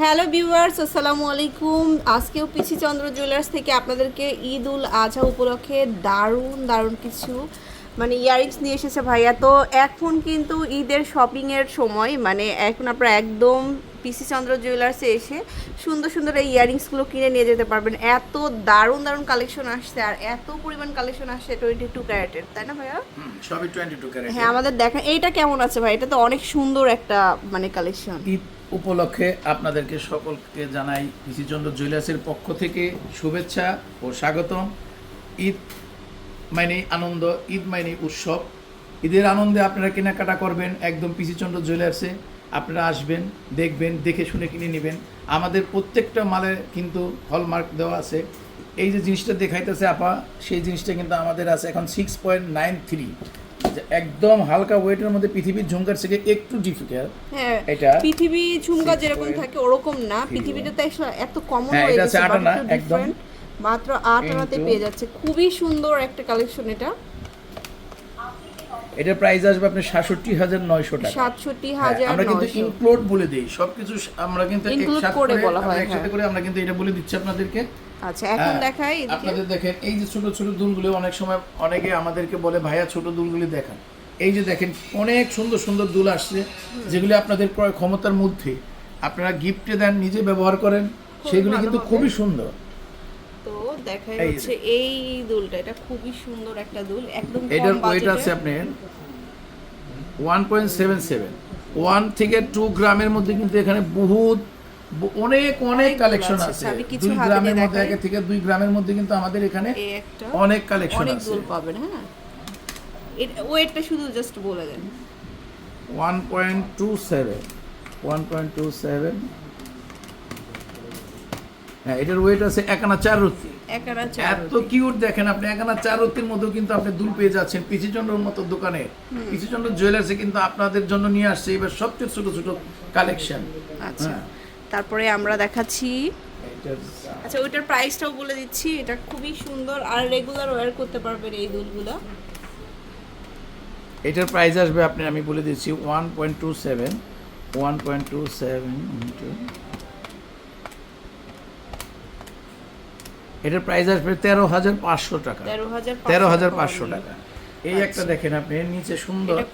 Hello viewers আসসালামু আলাইকুম। আজকেও পিসি চন্দ্র জুয়েলার্স থেকে আপনাদেরকে ঈদ উল আজহা উপলক্ষে দারুণ দারুণ কিছু মানে ইয়ারিংস নিয়ে এসেছে ভাইয়া। তো এখন কিন্তু ঈদের শপিংয়ের সময় মানে এখন আপনারা একদম পিসি চন্দ্র জুয়েলার্সে এসে সুন্দর সুন্দর এই ইয়ারিংসগুলো কিনে নিয়ে যেতে পারবেন। এত দারুণ দারুণ কালেকশন আসছে আর এত পরিমাণ কালেকশন আসছে টোয়েন্টি টু ক্যারেটের তাই না ভাইয়া? সবই টোয়েন্টি টু ক্যারেট হ্যাঁ আমাদের দেখা এইটা কেমন আছে ভাই? এটা তো অনেক সুন্দর একটা মানে কালেকশন ঈদ উপলক্ষে আপনাদেরকে সকলকে জানাই পিসিচন্দ্র জুয়েলার্সের পক্ষ থেকে শুভেচ্ছা ও স্বাগতম। ঈদ মানে আনন্দ ঈদ মানে উৎসব। ঈদের আনন্দে আপনারা কেনাকাটা করবেন একদম পিসিচন্দ্র জুয়েলার্সে আপনারা আসবেন দেখবেন দেখে শুনে কিনে নেবেন। আমাদের প্রত্যেকটা মালে কিন্তু হলমার্ক দেওয়া আছে। এই যে জিনিসটা দেখাইতেছে আপা সেই জিনিসটা কিন্তু আমাদের আছে এখন সিক্স পয়েন্ট নাইন থ্রি একদম হালকা ওয়েটের মধ্যে পৃথিবীর ঝুমকার থেকে একটু ডিফিকাল্ট হ্যাঁ এটা পৃথিবী ঝুমকা যেরকম থাকে ওরকম না। পৃথিবীতে তো এত কমন হ্যাঁ, হয়ে গেছে একদম। মাত্র আট আনাতে পেয়ে যাচ্ছে। খুবই সুন্দর একটা কালেকশন এটা। এটার প্রাইস আসবে আপনার সাতষট্টি হাজার নয়শো টাকা। সাতষট্টি হ্যাঁ, হাজার আমরা কিন্তু ইনক্লুড বলে দেই। সবকিছু আমরা কিন্তু একসাথে করে বলা হয়, একসাথে হ্যাঁ। করে আমরা কিন্তু এটা বলে দিচ্ছি আপনাদেরকে। আচ্ছা এখন হ্যাঁ, দেখাই আপনাদের দেখেন এই যে ছোট ছোট দুলগুলো অনেক সময় অনেকে আমাদেরকে বলে ভাইয়া ছোট দুলগুলি দেখান। এই যে দেখেন অনেক সুন্দর সুন্দর দুল আসছে যেগুলি আপনাদের ক্রয় ক্ষমতার মধ্যে। আপনারা গিফটে দেন নিজে ব্যবহার করেন সেগুলি কিন্তু খুবই সুন্দর। দেখা যাচ্ছে এই দুলটা এটা খুবই সুন্দর একটা দুল একদম এটার ওয়েট আছে আপনার 1.77 1 থেকে 2 গ্রামের মধ্যে কিন্তু এখানে বহুত অনেক অনেক কালেকশন আছে। দুই গ্রামের মধ্যে এক থেকে দুই গ্রামের মধ্যে কিন্তু আমাদের এখানে অনেক কালেকশন আছে। অনেক দুল পাবেন হ্যাঁ। ওয়েটটা শুধু জাস্ট বলে দেন। 1.27 1.27 হ্যাঁ এটার ওয়েট আছে একানা চার চার এত কিউট দেখেন আপনি এখানে চার রত্তির মধ্যেও কিন্তু আপনি দুল পেয়ে যাচ্ছেন পিসিচন্দ্রর মতো দোকানে। পিসিচন্দ্র জুয়েলার্সে কিন্তু আপনাদের জন্য নিয়ে আসছে এবার সবচেয়ে ছোট ছোট কালেকশন আচ্ছা। হ্যাঁ। তারপরে আমরা দেখাচ্ছি। আচ্ছা ওইটার প্রাইসটাও বলে দিচ্ছি। এটা খুবই সুন্দর আর রেগুলার ওয়্যার করতে পারবেন এই দুলগুলো। এটার প্রাইস আসবে আপনি আমি বলে দিচ্ছি one point two seven one point two seven এটার প্রাইস আসবে তেরো হাজার পাঁচশো টাকা। তেরো হাজার পাঁচশো টাকা। এই একটা দেখেন আপনি নিচে সুন্দর। এটা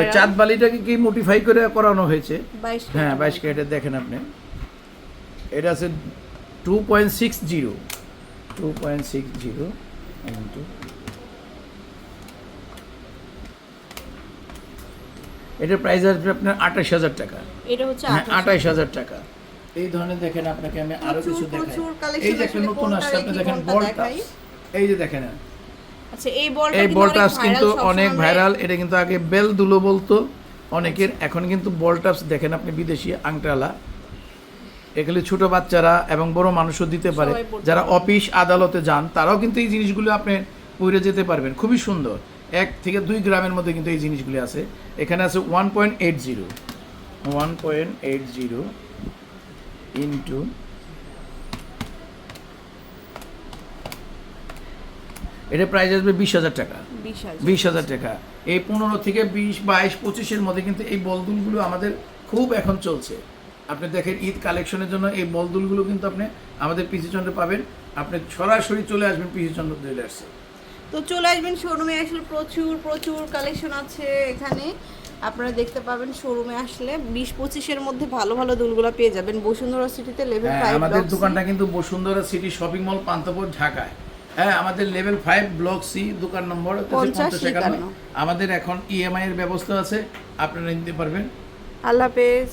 ওই চাঁদ বালিটাকে কি মোটিফাই করে করানো হয়েছে? হ্যাঁ বাইশ ক্যারেটের দেখেন আপনি। এটা আছে two point six zero two point six zero into এটার প্রাইস আসবে আপনার আঠাশ হাজার টাকা। এটা হচ্ছে হ্যাঁ আঠাশ হাজার টাকা। এই ধরনের দেখেন আপনাকে আমি আরও কিছু দেখাই। এই যে একটা নতুন আসছে আপনি দেখেন কোনটা বল দেখাই? এই যে দেখেন। আচ্ছা এই বলটা এই কিন্তু বল অনেক কিন্তু অনেক ভাইরাল এটা কিন্তু আগে বেল দুলো বলতো অনেকের এখন কিন্তু বল টাপস দেখেন আপনি বিদেশি আংটালা। এগুলি ছোট বাচ্চারা এবং বড় মানুষও দিতে পারে। যারা অফিস আদালতে যান তারাও কিন্তু এই জিনিসগুলো আপনি পরে যেতে পারবেন। খুবই সুন্দর। এক থেকে দুই গ্রামের মধ্যে কিন্তু এই জিনিসগুলি আছে। এখানে আছে one point eight zero one point eight zero into এটা প্রাইস আসবে বিশ হাজার টাকা। বিশ হাজার। টাকা। এই পনেরো থেকে বিশ বাইশ পঁচিশের মধ্যে কিন্তু এই বলদুলগুলো আমাদের খুব এখন চলছে। আপনি দেখেন ঈদ কালেকশনের জন্য এই বলদুলগুলো কিন্তু আপনি আমাদের পিসি চন্দ্রে পাবেন। আপনি সরাসরি চলে আসবেন পিসি চন্দ্র জুয়েলার্সে তো চলে আসবেন শোরুমে আসলে প্রচুর প্রচুর কালেকশন আছে এখানে। আপনারা দেখতে পাবেন শোরুমে আসলে বিশ পঁচিশের মধ্যে ভালো ভালো দুলগুলো পেয়ে যাবেন। বসুন্ধরা সিটিতে লেভেল ফাইভ আমাদের দোকানটা কিন্তু বসুন্ধরা সিটি শপিং মল পান্তপুর ঢাকায়। হ্যাঁ আমাদের লেভেল ফাইভ ব্লক সি দোকান নম্বর পঞ্চাশ, 50 একান্ন। একান্ন। আমাদের এখন ইএমআই এর ব্যবস্থা আছে আপনারা নিতে পারবেন। আল্লাহ হাফেজ।